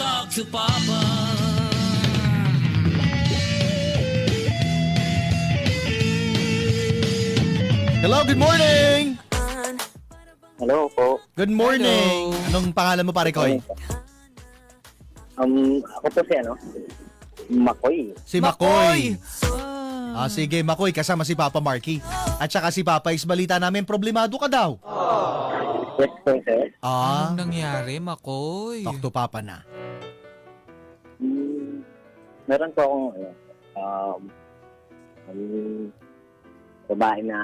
talk to Papa. Hello, good morning! Hello po. Good morning! Anong pangalan mo, pare Koy? Um, ako po si ano? Makoy. Si Makoy. Ah, sige, Makoy, kasama si Papa Marky. At saka si Papa is balita namin, problemado ka daw. Yes po, sir. Ah, Anong nangyari, Makoy? talk to Papa na. Hmm, meron po akong ano, um, um, babae na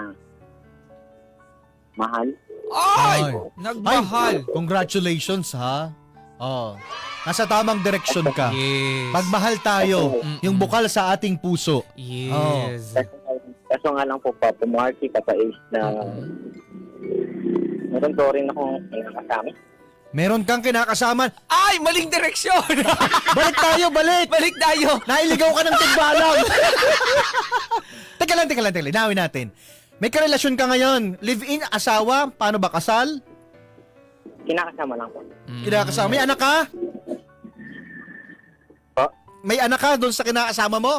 mahal. Ay! Ay. Nagmahal! Congratulations, ha? Oh. Nasa tamang direksyon ka. Yes. Pagmahal tayo, Mm-mm. yung bukal sa ating puso. Yes. Kaso, kaso nga lang po, Papa Marky, Papa Ace, na meron po rin akong kasama. Meron kang kinakasama. Ay! Maling direksyon! Balik tayo, balik! Balik tayo! Nailigaw ka ng tigbalang. teka lang, teka lang, teka lang. Linawin natin. May karelasyon ka ngayon. Live-in, asawa, paano ba kasal? Kinakasama lang po. Kinakasama. May anak ka? Po? May anak ka doon sa kinakasama mo?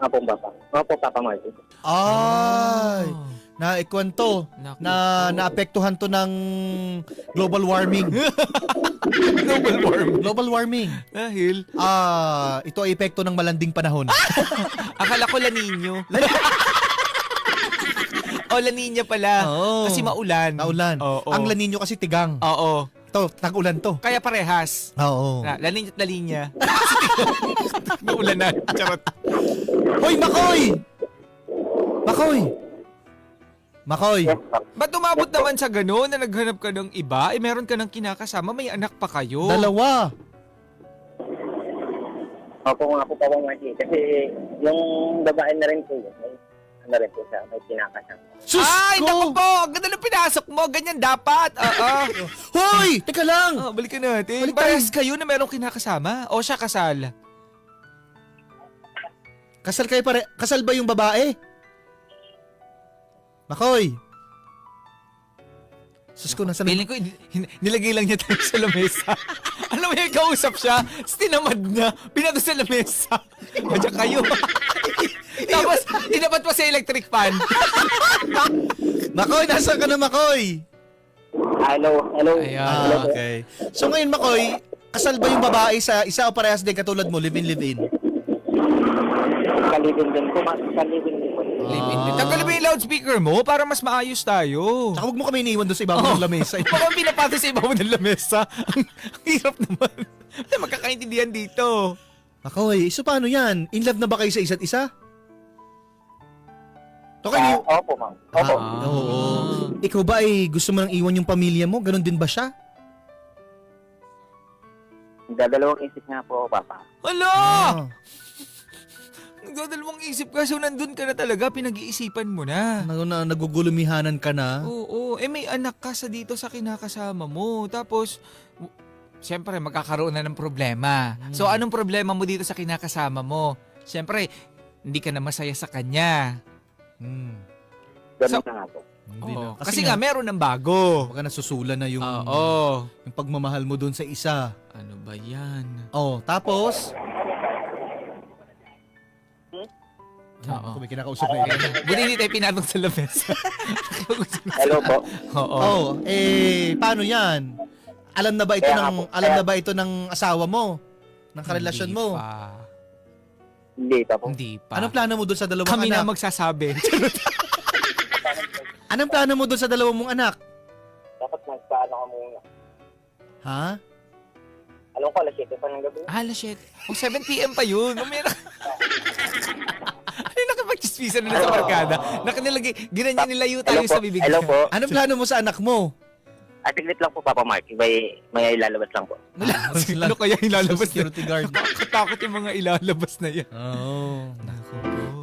Opo, Papa. Opo, Papa Marky. Ay, naikwento Naku na naapektuhan to ng global warming. Global warming. global warming. Dahil, Ah, ito ay epekto ng malanding panahon. akala ko La Nino. o, La Nina pala. Oo. Kasi maulan. Naulan. Oo. Ang La Nino kasi tigang. Oo. Ito, tag-ulan to. Kaya parehas. Oo. Na, La Nina at La Nina. Maulan na. Charot. Hoy, Makoy! Makoy! Makoy, Yes, Papa. Ba't umabot naman sa gano'n na naghanap ka ng iba? Eh, meron ka ng kinakasama, may anak pa kayo. dalawa. Opo nga po, Papa Marky. Kasi yung babae na rin po yun. May, ano rin po siya, may kinakasama. Sus Ay, ko! naku po! Ang ganda ng pinasok mo! Ganyan dapat! Oo. Hoy! Teka lang! Ah, balikan natin. Balik Parehas kayo na merong kinakasama? O siya kasal? Kasal kayo pare... Kasal ba yung babae? Makoy! Sus ko, nasa... Feeling ko, hin- nilagay lang niya tayo sa lamesa. Alam mo yung kausap siya, tapos tinamad na, pinato sa lamesa. Madya kayo. Tapos, tinapat pa sa electric fan. Makoy, nasa ka na, Makoy? Hello, hello. Ayan. Hello Ah, po. okay. So ngayon, Makoy, kasal ba yung babae sa isa o parehas din katulad mo, live-in, live-in? Kalibin din po. mas- Kalibin din Ah. Tanggalin mo yung loudspeaker mo para mas maayos tayo. Tsaka huwag mo kami iniwan doon sa ibabaw ng lamesa. Baka pinapato sa ibabaw ng lamesa. Ang ang hirap naman. Wala magkakaintindihan dito. Makoy, so paano yan? In love na ba kayo sa isa't isa? Okay, Ah, opo, ma'am. Opo. Ah. Oo. Ikaw ba ay gusto mo nang iwan yung pamilya mo? Ganon din ba siya? Dadalawang isip nga po, Papa. Hala! Nagdadalawang isip ka, so nandun ka na talaga, pinag-iisipan mo na. Na, na, nagugulumihanan ka na. Oo, eh may anak ka sa dito sa kinakasama mo. Tapos, w- siyempre magkakaroon na ng problema. So anong problema mo dito sa kinakasama mo? Siyempre, hindi ka na masaya sa kanya. Hmm. Ganun So- na nga po. Hindi Oo, na. Kasi, nga, meron ng bago. Baka nasusulan na yung, Oo. yung pagmamahal mo doon sa isa. Ano ba yan? Oh, tapos? Oo. Kung may kinakausap na iba. Buti hindi tayo pinatong sa lamesa. Hello po. Oo. Oh, eh, paano yan? Alam na ba ito Kaya ng po, alam kaya- na ba ito ng asawa mo? Ng karelasyon Hindi mo? pa. Hindi pa po. Hindi pa. Anong plano mo doon sa dalawang Kami na anak? magsasabi. Anong plano mo doon sa dalawang mong anak? Dapat magpaano ka muna. Ha? Alam ko, alas 7 pa ng gabi. Hala, shit. O, 7pm pa yun. Mamaya Ano nakapag-chismisan na sa barkada? Nakanilagay, ginanyan nilayo tayo Hello sa po. bibig Hello po. Anong plano mo sa anak mo? At siglit lang po, Papa Mark. May, may ilalabas lang po. ano kaya ilalabas na? Security guard. Nakakatakot yung mga ilalabas na yan. Oo. Naku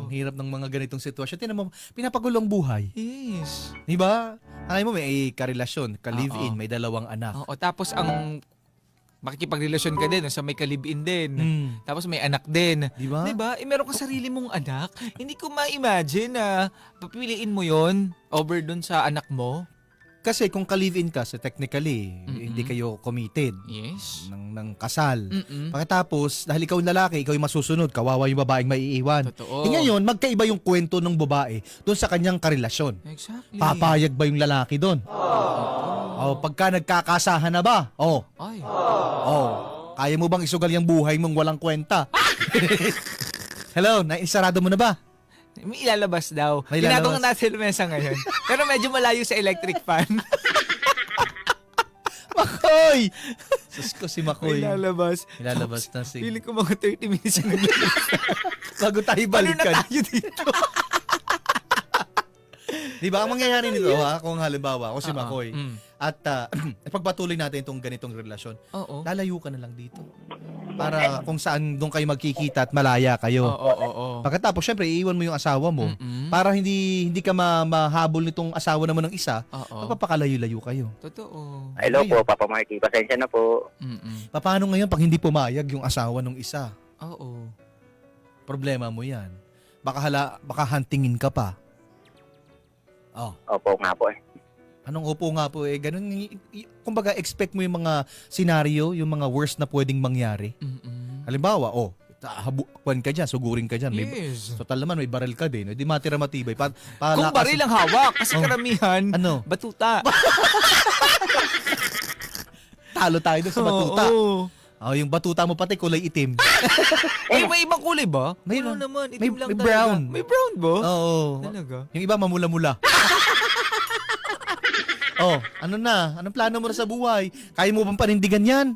Ang hirap ng mga ganitong sitwasyon. Tinan mo, pinapagulong buhay. Yes. Di ba? Alay mo, may karelasyon, ka-live-in, Oo. may dalawang anak. Oo, tapos ang makikipagrelasyon ka din sa may kalibin din. Hmm. Tapos may anak din. Di ba? Di ba? Eh, meron ka sarili mong anak. Hindi ko ma-imagine na papiliin mo yon over dun sa anak mo. Kasi kung ka-live-in ka, so technically, Mm-mm. hindi kayo committed Yes. ng, ng kasal. Mm-mm. Pagkatapos, dahil ikaw yung lalaki, ikaw yung masusunod, kawawa yung babaeng maiiwan. Totoo. Eh ngayon, magkaiba yung kwento ng babae doon sa kanyang karelasyon. Exactly. Papayag ba yung lalaki doon? Oh, pagka nagkakasahan na ba? Oh, Ay. oh. Kaya mo bang isugal yung buhay mong walang kwenta? Hello, naisarado mo na ba? May ilalabas daw. May Ginagawa ilalabas. natin mesa ngayon. Pero medyo malayo sa electric fan. Makoy! Sus ko si Makoy. ilalabas. Ilalabas na si... Feeling ko mga 30 minutes na Bago tayo Balo na balikan. tayo dito. Di ba? Ang mangyayari nito ha, kung halimbawa, ako si Oo. Makoy, Mm. At uh, pagpatuloy natin itong ganitong relasyon, Oo. lalayo ka na lang dito. Para kung saan doon kayo magkikita at malaya kayo. Oo, oo, oo. Pagkatapos, syempre, iiwan mo yung asawa mo. Mm-mm. Para hindi hindi ka ma- mahabol nitong asawa naman ng isa, Oo. magpapakalayo-layo kayo. Totoo. Hello Ayun. po, Papa Marky. Pasensya na po. Mm-mm. Paano ngayon pag hindi pumayag yung asawa ng isa? Oo. Problema mo yan. Baka, hala, baka hantingin ka pa. Oh, Opo nga po eh. Anong upo nga po eh, ganun, kumbaga expect mo yung mga scenario, yung mga worst na pwedeng mangyari. Mm-mm. Halimbawa, oh, habukan ka dyan, sugurin ka dyan. May, Yes. Total naman, may baril ka din. Hindi matira matibay. Pa, Kung palakas- baril ang hawak, kasi Oh. karamihan, Ano? batuta. Talo tayo doon sa batuta. Oo. Oh, yung batuta mo pati kulay itim. Eh, may ibang kulay ba? Mayroon. Wala naman, May- itim lang may talaga. brown. May brown ba? Oo. Talaga? Yung iba mamula-mula. oh, ano na? Anong plano mo na sa buhay? Kaya mo bang panindigan yan?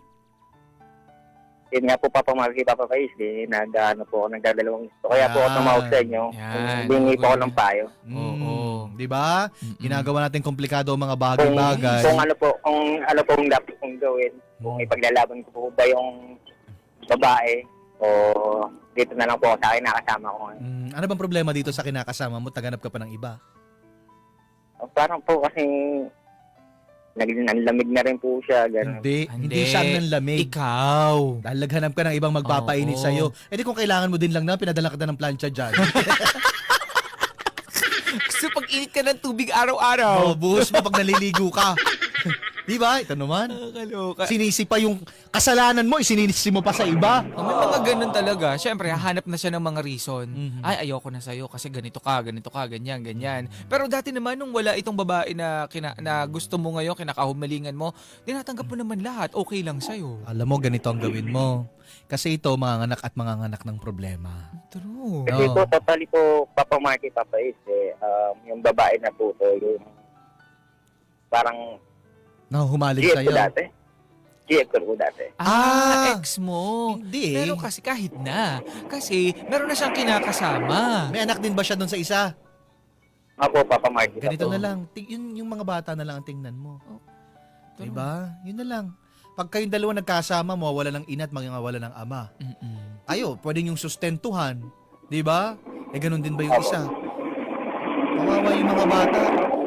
Yun nga po, Papa Marky, Papa Pais, eh, nag, ano po ako, nagdadalawang gusto. Kaya po ako Yan. tumawag sa inyo. Yan. Bingi po ako ng payo. Oo. Mm, Di ba? Ginagawa natin komplikado ang mga Kung, bagay-bagay. kung ano po, kung ano po ang dapat kong gawin. Kung Mm. ipaglalaban ko po ba yung babae o dito na lang po ako sa akin nakasama ko. ngayon. Mm, ano bang problema dito sa kinakasama mo? Taganap ka pa ng iba. Parang po kasi naging nanlamig na rin po siya. Ganun. Hindi. Hindi. Hindi siya ang nanlamig. Ikaw. Dahil naghanap ka ng ibang magpapainit Oo. sa'yo. Eh di kung kailangan mo din lang na, pinadala ka na ng plancha dyan. Gusto pag init ka ng tubig oh, araw-araw. buhos mo pag naliligo ka. di ba? Ito naman. Nakakaloka. Sinisi pa yung kasalanan mo, isinisi mo pa sa iba. Oh, may mga ganun talaga. Siyempre, hahanap na siya ng mga reason. Mhm. Ay, ayoko na sa'yo kasi ganito ka, ganito ka, ganyan, ganyan. Pero dati naman, nung wala itong babae na, kina, na gusto mo ngayon, kinakahumalingan mo, tinatanggap mo naman lahat. Okay lang sa'yo. Alam mo, ganito ang gawin mo. Kasi ito, mga anak at mga anak ng problema. True. Kasi Oo. po, totally po, Papa Marky, Papa Is, eh, um, yung babae na po to, yung parang Nahuhumaling GF sa'yo. ko dati. GF ko po dati. Ah, Ah! ex mo. Hindi eh. Pero kasi kahit na. Kasi meron na siyang kinakasama. May anak din ba siya doon sa isa? Ako, Papa Marky. Ganito Papa. na lang. Ting- yun, yung mga bata na lang ang tingnan mo. True. Diba? Yun na lang. Pag kayong dalawa nagkasama, mawawala ng ina at mawawala ng ama. Mm-mm. Ayo, pwedeng yung sustentuhan. Di ba? Eh, ganun din ba yung isa? Kawawa yung mga bata.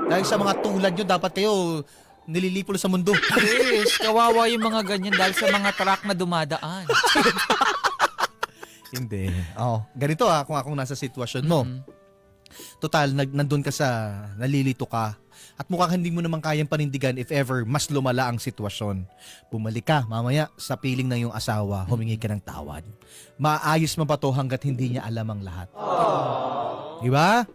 Dahil sa mga tulad nyo, dapat kayo nililipol sa mundo. Yes, kawawa yung mga ganyan dahil sa mga truck na dumadaan. Hindi. Oh, ganito ah, kung akong nasa sitwasyon mo. Mm-mm. Total, nag, nandun ka sa, nalilito ka. At mukhang hindi mo naman kayang panindigan if ever mas lumala ang sitwasyon. Bumalik ka mamaya sa piling ng iyong asawa, humingi ka ng tawad. Maayos mo pa to hanggat hindi niya alam ang lahat. Di ba?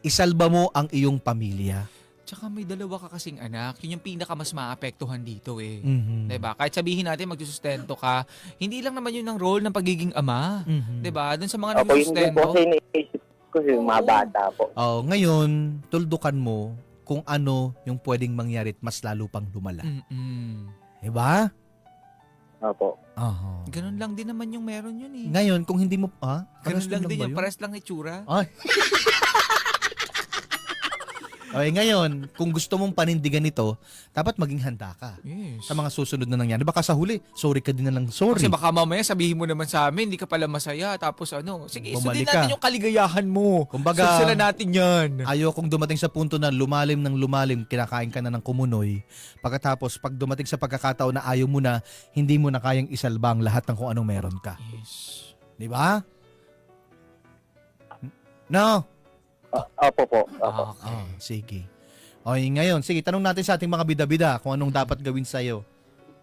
Isalba mo ang iyong pamilya. Tsaka may dalawa ka kasing anak. Yun yung pinaka mas maapektuhan dito eh. Mhm. 'Di ba? Kahit sabihin natin magsusustento ka, hindi lang naman yun ang role ng pagiging ama. Mhm. 'Di ba? Doon sa mga Opo, yun din po nagsusustento. kasi yung mga bata po. Oh, ngayon, tuldukan mo kung ano yung pwedeng mangyari at mas lalo pang lumala. Mm-mm. Di ba? Opo. Aha. Ganun lang din naman yung meron yun eh. Ngayon, kung hindi mo, ah? Ganun Parehas lang din ba yun. yun? Pares lang ni Tsura. Ay. okay, ngayon, kung gusto mong panindigan ito, dapat maging handa ka Yes. sa mga susunod na nangyari. Baka sa huli, sorry ka din na lang sorry. Kasi baka mamaya sabihin mo naman sa amin, hindi ka pala masaya. Tapos ano, sige, sundin Bumalik natin ka. yung kaligayahan mo. Kumbaga- Sundan natin yan. Ayaw kung dumating sa punto na lumalim ng lumalim, kinakain ka na ng kumunoy. Pagkatapos, pag dumating sa pagkakataon na ayaw mo na, hindi mo na kayang isalba ang lahat ng kung anong meron ka. Yes. Di ba? No? O- Opo po. Opo. Okay. Oh, sige. Okay, ngayon, sige, tanong natin sa ating mga bida-bida kung anong dapat gawin sa'yo.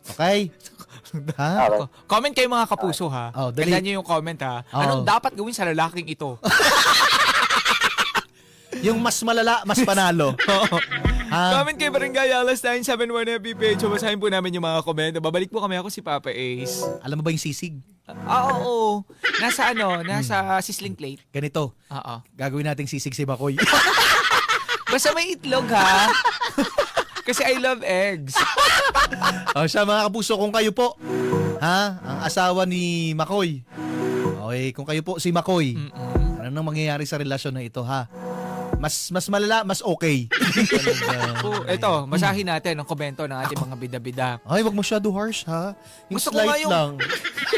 Okay? ha? Okay. Co- Comment kayo mga kapuso ha. Oh, dali. Ganda nyo yung comment ha. Oh. Anong dapat gawin sa lalaking ito? Yung mas malala, mas panalo. ha? Comment kayo Barangay Alas 971 FB page. Basahin po namin yung mga komento. Babalik po kami ako si Papa Ace. Alam mo ba yung sisig? Ah, oo. Nasa ano, nasa sizzling plate. Ganito, Oo. gagawin nating sisig si Bakoy. Basta may itlog ha. Kasi I love eggs. o siya mga kapuso, kung kayo po, ha, ang asawa ni Makoy. Okay, kung kayo po si Makoy, Mm-mm. ano nang mangyayari sa relasyon na ito, ha? Mas mas malala, mas okay. So, eto, basahin natin ang komento ng ating mga bida-bida. Ay, wag masyado harsh, ha? Yung Gusto ko nga slight yung- lang.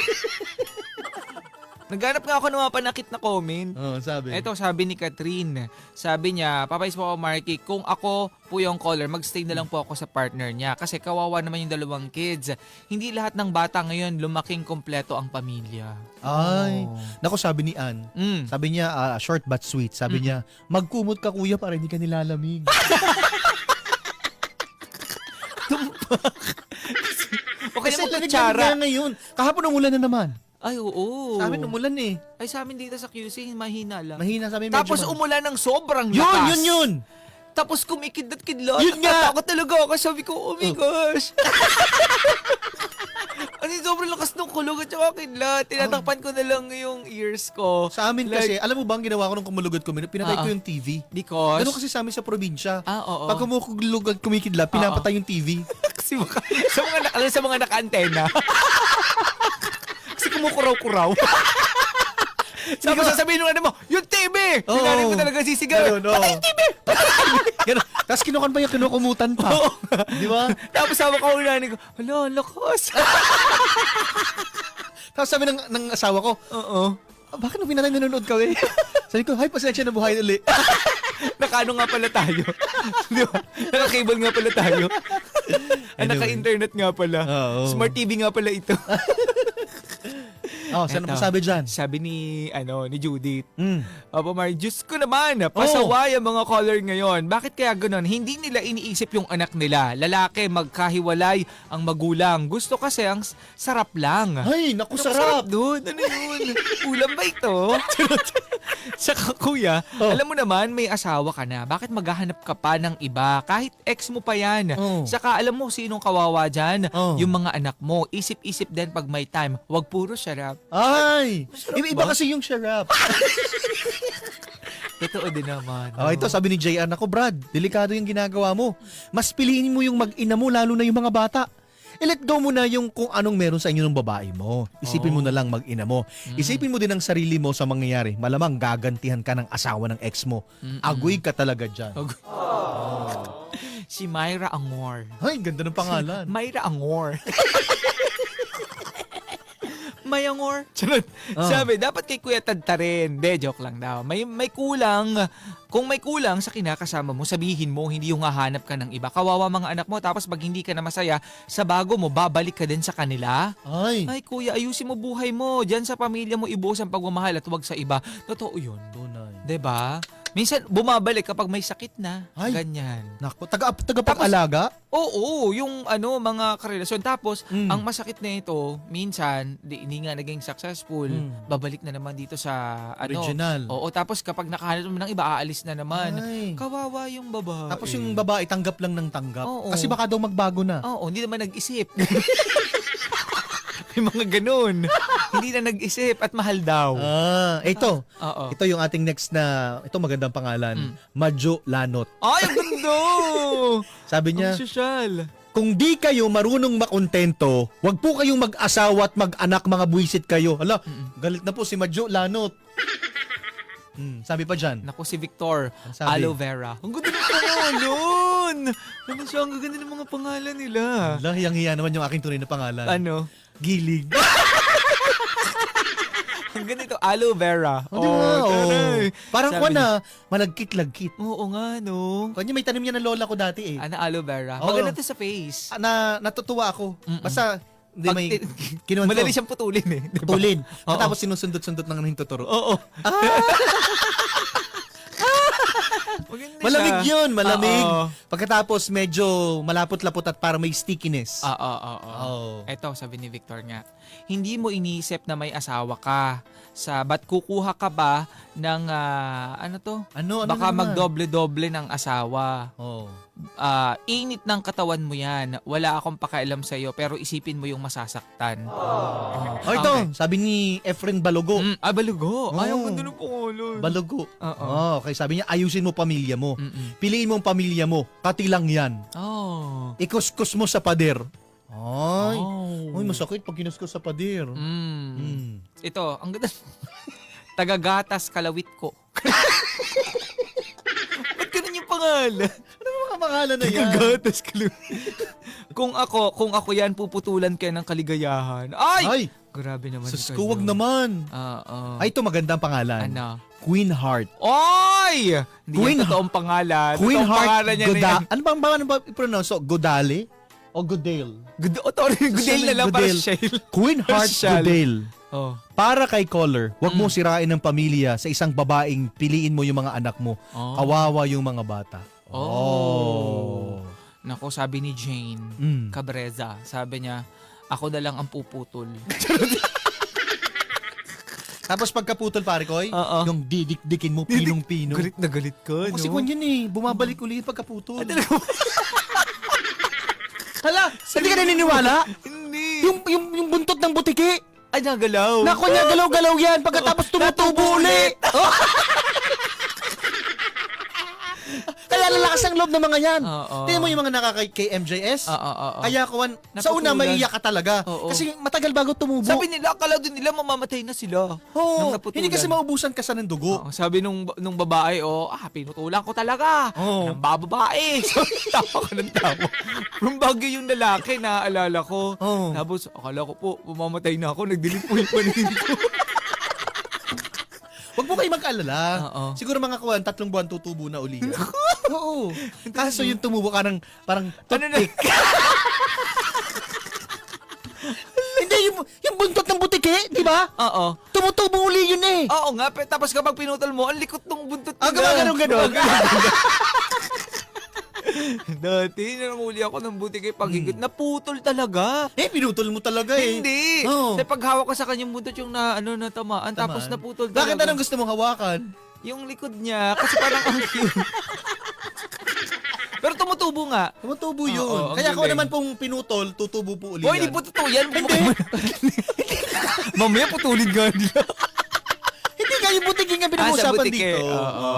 Naghanap nga ako ng mga panakit na comment. Oo, sabi. Ito, sabi ni Catherine. Sabi niya, papayos po ako, Marky, kung ako po yung caller, magstay na lang po ako sa partner niya. Kasi kawawa naman yung dalawang kids. Hindi lahat ng bata ngayon lumaking kompleto ang pamilya. Ay, Oh. nako sabi ni Ann. Mm. Sabi niya, ah, short but sweet. Sabi niya, magkumot ka kuya para hindi ka nilalamig. Okay Kasi naman lamig kutsara. na ngayon. Kahapon umulan na naman. Ay, oo. Sa amin umulan eh. Ay, sa amin dito sa QC, mahina lang. Mahina sa amin medyo. Tapos ma- umulan ng sobrang Yun, lakas. yun, yun. Tapos kumikidlat-kidlat. Yun nga! Natatakot talaga ako. Sabi ko, oh my Oh. gosh. Ano yung sobrang lakas ng kulog at saka kidlat. Tinatakpan ko na lang yung ears ko. Sa amin Like- kasi, alam mo ba ang ginawa ko nung kumulugod ko? Pinatay Ah, ko ah. yung TV. Because... Ganun kasi sa amin sa probinsya. Ah, oo. Pag kumulugod, kumikidlat, pinapatay yung TV. Kasi baka, sa mga, na- alam, sa mga naka-antena. kumukuraw-kuraw. Tapos sasabihin nung ano mo, yung TV! Yung nanay mo talaga sisigaw. Ganun, oo. Patay yung TV! Ganun. Tapos kinukan pa yung kinukumutan pa. Oo. Di ba? Tapos sabi ko yung nanay ko, hala, lakas. Tapos sabi ng, ng asawa ko, Oo. "Ah, bakit nung pinatay nanonood kami? Sabi ko, hay, pasensya na buhay uli. Nakano nga pala tayo. Di ba? Naka-cable nga pala tayo. Ah, Anyway. Naka-internet nga pala. Oo. Smart TV nga pala ito. Oh, saan Eto. po sabi dyan? Sabi ni, ano, ni Judith. Mm. Opo, Mar, Diyos ko naman, pasaway ang mga caller ngayon. Bakit kaya ganun? Hindi nila iniisip yung anak nila. Lalaki, magkahiwalay ang magulang. Gusto kasi ang sarap lang. Ay, naku, Naku, sarap. doon. Ano yun? Ulam ba ito? Saka kuya, Oh. alam mo naman may asawa ka na. Bakit maghahanap ka pa ng iba? Kahit ex mo pa yan. Oh. Saka alam mo sinong kawawa dyan? Oh. Yung mga anak mo. Isip-isip din pag may time. Huwag puro sarap. Ay, iba, iba ba? kasi yung syrup. Totoo din naman. Oh, ito sabi ni JR, nako Brad, delikado yung ginagawa mo. Mas piliin mo yung mag-ina mo, lalo na yung mga bata. I-let go mo na yung kung anong meron sa inyo ng babae mo. Isipin mo Oh. na lang mag-ina mo. Isipin mo din ang sarili mo sa mangyayari. Malamang gagantihan ka ng asawa ng ex mo. Agoy ka talaga dyan. Ag- Si Myra Angor. Ay, ganda ng pangalan. Myra Angor. May Angor. Charot. Ah. Sabi, dapat kay Kuya Tadta rin. De, joke lang daw. May, may kulang. Kung may kulang sa kinakasama mo, sabihin mo, hindi yung hahanap ka ng iba. Kawawa mga anak mo, tapos pag hindi ka na masaya, sa bago mo, babalik ka din sa kanila. Ay, Ay, kuya, ayusin mo buhay mo. Diyan sa pamilya mo, ibuhos ang pagmamahal at huwag sa iba. Totoo yun. tunay. 'Di ba? Minsan, bumabalik kapag may sakit na. Ay. Ganyan. Naku, taga, tagapag-alaga? Oo, yung ano, mga karelasyon. Tapos, Mm. ang masakit na ito, minsan, di, hindi nga naging successful, Mm. babalik na naman dito sa, ano, Original. Oo, tapos kapag nakahanap mo ng iba, aalis na naman. Ay. Kawawa yung babae. Tapos yung babae, tanggap lang ng tanggap. Oo. Kasi baka daw magbago na. Oo, hindi naman nag-isip. May mga ganun. hindi na nag-isip at mahal daw. Ah, ito. Oo. Ito yung ating next na, ito magandang pangalan. Mm. Majo Lanot. Ay, ang ganda! Sabi niya, Ang sosyal. kung di kayo marunong makontento, wag po kayong mag-asawa at mag-anak mga buwisit kayo. Hala, galit na po si Majo Lanot. Hmm, sabi pa dyan. Naku, si Victor, Ang sabi? aloe vera. Ang ganda ng pangalan! Ano siya, ang ganda ng mga pangalan nila. Hala, hiyang-hiya naman yung aking tunay na pangalan. Ano? Gilig. Ang ganito, aloe vera. Oh, di ba? Oh. taray. Parang Sabi ko niya, na, malagkit-lagkit. Oo nga, no. Kanya may tanim yan ng lola ko dati eh. Ano, aloe vera. Oo. Maganda to sa face. Ah, Na, natutuwa ako. Basta, hindi Pag may, kinuwan ko. Madali siyang putulin eh. di ba? Tulin. Oo. Tapos sinusundot-sundot ng hintuturo. Oo. Maganda Malamig siya. yun, malamig. Oo. Pagkatapos medyo malapot-lapot at para may stickiness. Oo, oo, oo. Oh. Eto, sabi ni Victor nga, hindi mo iniisip na may asawa ka. Sa ba't kukuha ka ba ng, ah, ano to? Ano, ano Baka naman? magdoble-doble ng asawa. Oh. Ah, init ng katawan mo yan. Wala akong pakialam sa'yo, pero isipin mo yung masasaktan. Oh, ito, sabi ni Efren Balogo. Mm, ah, balugo. Ay, ang Oo. ganda ng pangalan. Balogo. Oo. Oh, okay, sabi niya, ayusin mo pamilya mo. Mm-mm. Piliin mo ang pamilya mo. Kati lang yan. Oh. Ikuskus mo sa pader. Ay. Oh. Uy, masakit pag kinuskus sa pader. Mm. Mm. Ito, ang ganda. Tagagatas kalawit ko. Ba't ganun yung pangalan? Ano mga pangalan na yan? Tagagatas kalawit. kung ako, kung ako yan, puputulan kayo ng kaligayahan. Ay! Ay, Grabe naman sus ko, wag naman. Oo. Ay, ito magandang pangalan. Ano? Queen Heart. Oy! Hindi Queen yan totoong pangalan. Queen totoong Heart pangalan niya na Goda. yan. Ano ba ang ano ba i-pronounce? So, Godale? O Godale? Good, oh, sorry, Goodale na lang para Goodale. Shale. Queen Heart Shal. Godale. Oh. Para kay Caller, wag Mm. mo sirain ng pamilya sa isang babaeng piliin mo yung mga anak mo. oh. Kawawa yung mga bata. Oh. Nako, sabi ni Jane Mm. Cabreza, sabi niya, ako na lang ang puputol. Tapos pagkaputol pare ko, Oo. yung didikdikin mo pinong-pino. Galit na galit ka, Kasi no? kung yun eh, bumabalik ulit pagkaputol. Hala, hindi ka naniniwala? Hindi. Yung, yung, yung buntot ng butiki. Ay, nagalaw. Nako niya, galaw-galaw yan. Pagkatapos tumutubo uli. Kaya lalakas ang loob ng mga yan. Oo. Tingnan mo yung mga nakakay kay MJS. Oo, oo, oo. Kaya kuwan, sa una Naputulan. maiiyak ka talaga. Oo. Kasi matagal bago tumubo. Sabi nila, akala din nila mamamatay na sila. Oo, nung naputulan. hindi kasi maubusan ka sa ng dugo. Oo, sabi nung nung babae, oh, ah, pinutulan ko talaga. Oo. Nang bababae. Tawa ka ng tawa. Yung bagay yung lalaki, naaalala ko. Oo. Tapos, akala ko po, mamamatay na ako. Nagdilim po yung paningin ko. Huwag mo kayo mag-alala. Oo. Siguro mga kuwan, tatlong buwan tutubo na uli. yan. Oo. Kaso yung tumubo ka ng parang Ano na? toothpick. Hindi, yung, yung buntot ng butiki, di ba? Oo. Tumutubo uli yun eh. Oo nga, pe, tapos kapag pinutol mo, ang likot ng buntot Ah, nila. gumagano-gano. Dati, namuli ako ng buti kay pagigit. Naputol talaga. Eh, pinutol mo talaga eh. Hindi. Oo. Kasi pag hawak ko sa kanyang buntot yung na, ano, natamaan, tapos Tamaan. naputol Bakit talaga. anong gusto mong hawakan? Yung likod niya, kasi parang ang cute. Pero tumutubo nga. Tumutubo yun. Oo, ang Kaya galing. naman pong pinutol, tutubo po uli Boy, hindi po totoo yan. Mamaya putulin nga nila. Nga yung butiki nga Ah, sa pinag-uusapan butiki. dito. Oo.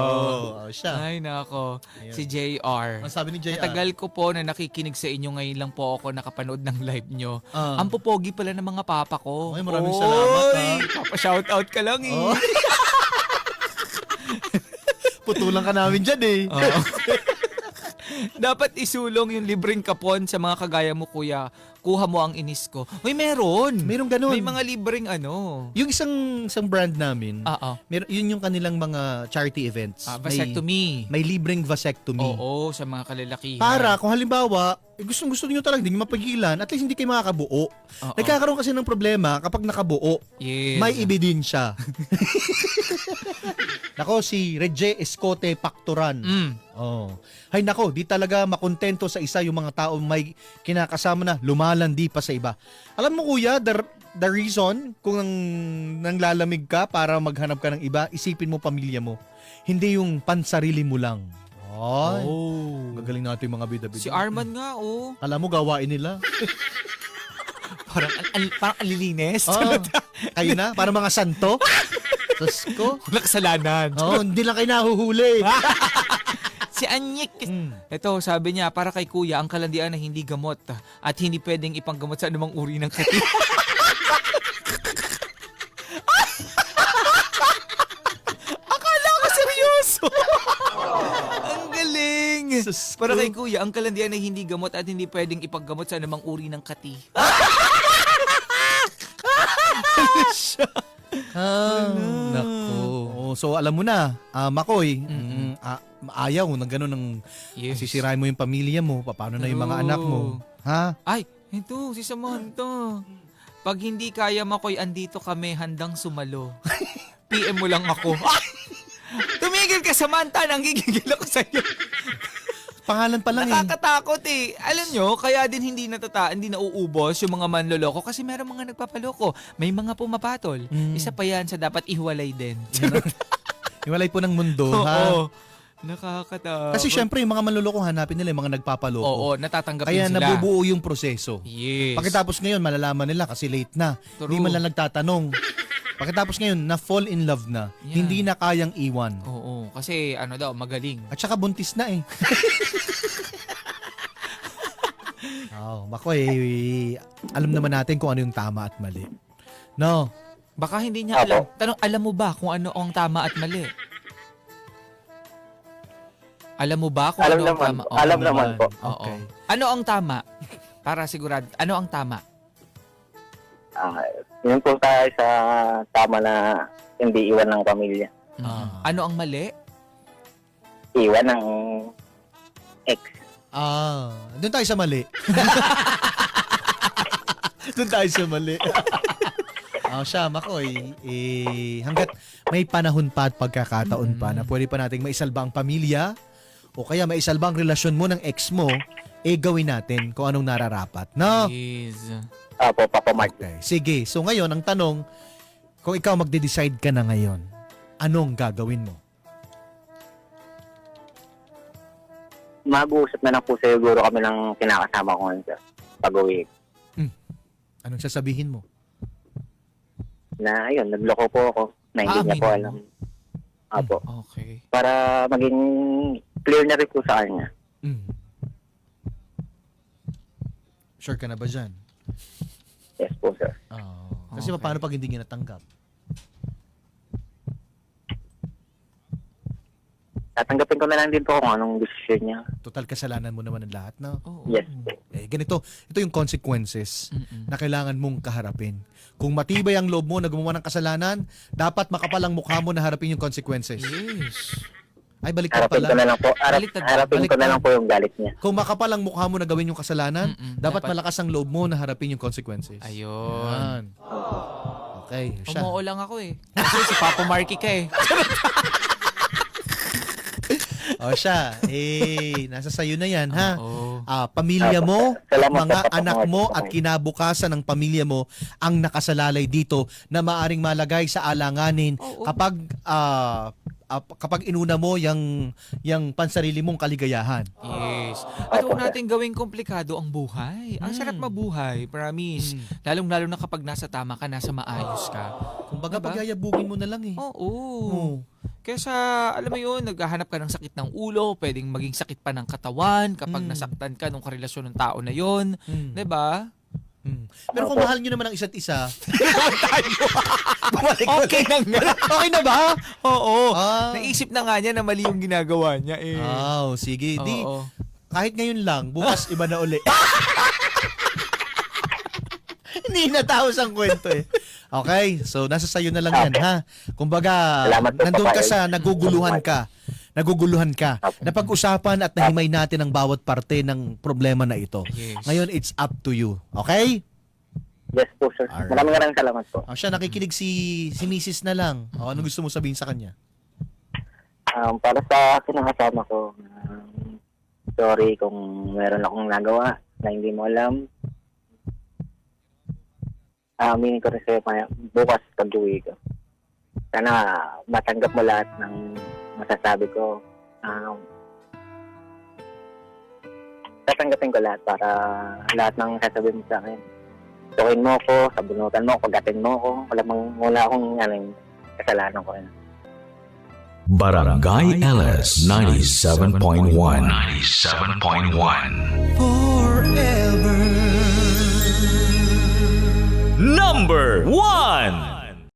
Oo, siya. Ay, nako. Ayun. Si JR. Ang sabi ni JR. Matagal ko po na nakikinig sa inyo ngayon lang po ako nakapanood ng live nyo. Ah. Ang popogi pala ng mga papa ko. Ay, maraming salamat, Oy, Papa-shoutout ka lang eh. Oo. Putulan ka namin dyan eh. Oo. Dapat isulong yung libreng kapon sa mga kagaya mo, kuya. Kuha mo ang inis ko. Uy, meron. Meron ganun. May mga libreng ano. Yung isang isang brand namin, Oo. mer- yun yung kanilang mga charity events. Ah, May- vasectomy. May, libreng vasectomy. Oo, sa mga kalalakihan. Para kung halimbawa, eh, gusto gusto niyo talaga hindi niyo mapigilan, at least hindi kayo makakabuo. Oo. Nagkakaroon kasi ng problema kapag nakabuo. Yes. May ebidensya. Nako, si Reje Escote Pactoran. Mm. Oh. Hay nako, di talaga makontento sa isa yung mga tao may kinakasama na lumalandi pa sa iba. Alam mo kuya, the, the reason kung nang, nanglalamig ka para maghanap ka ng iba, isipin mo pamilya mo. Hindi yung pansarili mo lang. Ay, Oh. gagaling natin yung mga bida-bida. Si Arman nga, oh. Alam mo, gawain nila. Parang, al, al- parang alilinis. Oh, kayo na, para mga santo. Diyos ko. Walang kasalanan. Oh, hindi lang kayo nahuhuli. Si Anyik. Mm. Ito, sabi niya, para kay kuya, ang kalandian na hindi gamot at hindi pwedeng ipanggamot sa anumang uri ng kati. Akala ko seryoso. ang galing. Sus Para kay kuya, ang kalandian na hindi gamot at hindi pwedeng ipanggamot sa anumang uri ng kati. Ah, nako. Oh, so alam mo na, ah, Makoy, Mm-mm. mm, ah, ayaw na gano'n ng Yes. sisirain mo yung pamilya mo, paano na yung mga anak mo. Ha? Ay, ito, si Samantha. Pag hindi kaya makoy, andito kami handang sumalo. PM mo lang ako. Tumi Tumigil ka, Samantha. Nanggigigil ako sa'yo. Pangalan pa lang eh. Nakakatakot eh. Alam nyo, kaya din hindi natata, hindi nauubos yung mga manloloko kasi meron mga nagpapaloko. May mga pumapatol. Mm. Isa pa yan sa dapat ihiwalay din. Hiwalay po ng mundo, ha? Oo. Nakakatakot. Kasi syempre, yung mga manluloko, hanapin nila yung mga nagpapaloko. Oo, natatanggapin Kaya sila. nabubuo yung proseso. Yes. Pagkatapos ngayon, malalaman nila kasi late na. True. Hindi man lang nagtatanong. Pagkatapos ngayon, na fall in love na. Yeah. Hindi na kayang iwan. Oo, kasi ano daw, magaling. At saka buntis na eh. oh, bako eh, alam naman natin kung ano yung tama at mali. No? Baka hindi niya alam. Tanong, alam mo ba kung ano ang tama at mali? Alam mo ba kung Alam ano ang naman tama? po. Alam naman po. Oo. Okay. Ano ang tama? Para sigurado, ano ang tama? Ah, yun po tayo sa tama na hindi iwan ng pamilya. Ah. Ano ang mali? Iwan ng ex. Ah, doon tayo sa mali. doon tayo sa mali. Ah, siya, Makoy, eh, hanggat may panahon pa at pagkakataon pa na pwede pa nating maisalba ang pamilya o kaya maisalba ang relasyon mo ng ex mo, eh gawin natin kung anong nararapat. No? Yes. Apo, Papa Mark. Okay. Sige. So ngayon, ang tanong, kung ikaw magde-decide ka na ngayon, anong gagawin mo? Mag-uusap na lang po siguro kami ng kinakasama ko ngayon, sir. Pag-uwi. Anong sasabihin mo? Na, ayun, nagloko po ako. Na hindi niya po alam. Apo. Okay. Para maging clear na rin po sa kanya. Mm. Sure ka na ba dyan? Yes po, sir. Oo. Kasi Okay. paano pag hindi niya natanggap? Tatanggapin ko na lang din po kung anong desisyon niya. Total kasalanan mo naman ang lahat, no? Oo. Yes. Eh, ganito, ito yung consequences Mm-mm. na kailangan mong kaharapin. Kung matibay ang loob mo na gumawa ng kasalanan, dapat makapal ang mukha mo na harapin yung consequences. Yes. Ay, baliktad Harapin ko pala. na lang po. Harap, Baliktad ba? harapin ko Baliktad. na lang po yung galit niya. Kung makapal ang mukha mo na gawin yung kasalanan, Mm-mm. dapat, Dapat- malakas ang loob mo na harapin yung consequences. Ayun. Yan. Okay, siya. Umuo lang ako eh. Kasi si Papa Marky ka eh. O siya, eh, nasa sayo na yan, ha? Oo. Ah, pamilya mo, Salamat mga anak mo at kinabukasan ng pamilya mo ang nakasalalay dito na maaring malagay sa alanganin Oo. kapag ah, ah, kapag inuna mo yung yung pansarili mong kaligayahan. Yes. At huwag natin gawing komplikado ang buhay. Ang Mm. sarap mabuhay, promise. Lalong-lalo na kapag nasa tama ka, nasa maayos ka. Kumbaga Diba? pagyayabugin mo na lang eh. Oo. Oo. Kesa, alam mo yun, naghahanap ka ng sakit ng ulo, pwedeng maging sakit pa ng katawan kapag Mm. nasaktan ka nung karelasyon ng tao na yon, Mm. 'di ba? Mm. Pero kung mahal nyo naman ang isa't isa, Okay na nga. okay na ba? Oo. Ah. Naisip na nga niya na mali yung ginagawa niya eh. Oh, sige. Di, Oo. kahit ngayon lang, bukas iba na uli. Hindi natapos ang kwento eh. Okay, so nasa sayo na lang yan ha. Kumbaga, Salamat po, nandun ka sa naguguluhan ka. Naguguluhan ka. Napag-usapan at nahimay natin ang bawat parte ng problema na ito. Yes. Ngayon, it's up to you. Okay? Yes po, sir. Alright. Maraming maraming salamat po. O siya, nakikinig si, si Mrs. na lang. O, ano gusto mo sabihin sa kanya? Um, para sa kinakasama ko, um, sorry kung meron akong nagawa na hindi mo alam. Aminin ko rin sa'yo bukas pag-uwi ko. Sana matanggap mo lahat ng masasabi ko. Um, tatanggapin ko lahat para lahat ng sasabihin mo sa akin. Tukin mo ko, sabunutan mo ko, pagatin mo ko. Wala, mang, wala akong ano, kasalanan ko rin. Barangay LS 97.1 97.1 Forever Number 1